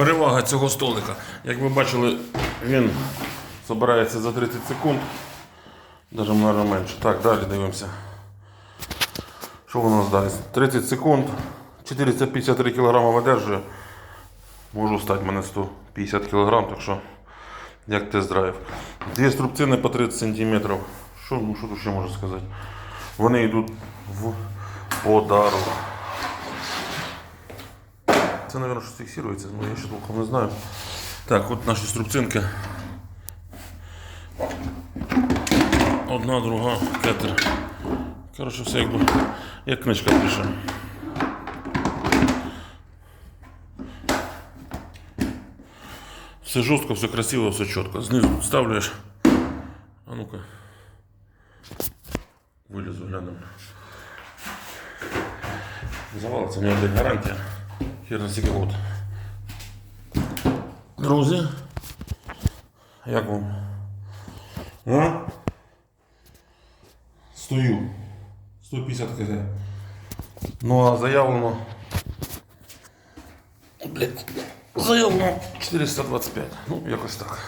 Перевага цього столика. Як ви бачили, він збирається за 30 секунд. Даже мабуть, менше. Так, далі дивимося. Що у нас далі? 30 секунд. 453 кг видержує. Можу стати мене 150 кг, так що як тест-драйв. Дві струбцини по 30 см. Що, ну, що тут ще можу сказати? Вони йдуть в подару. Це, мабуть, щось фіксується, але я ще толком не знаю. Так, от наші струбцинки. Одна, друга, кетер. Коротше, все якби як книжка пише. Все жорстко, все красиво, все чітко. Знизу ставляєш. А ну-ка. Вилізу, глянемо. Завалиться, у буде гарантія. Год. Друзі. Як вам? А? Стою. 150 кг. Ну а заявлено. Блять. Заявлено 425. Ну, якось так.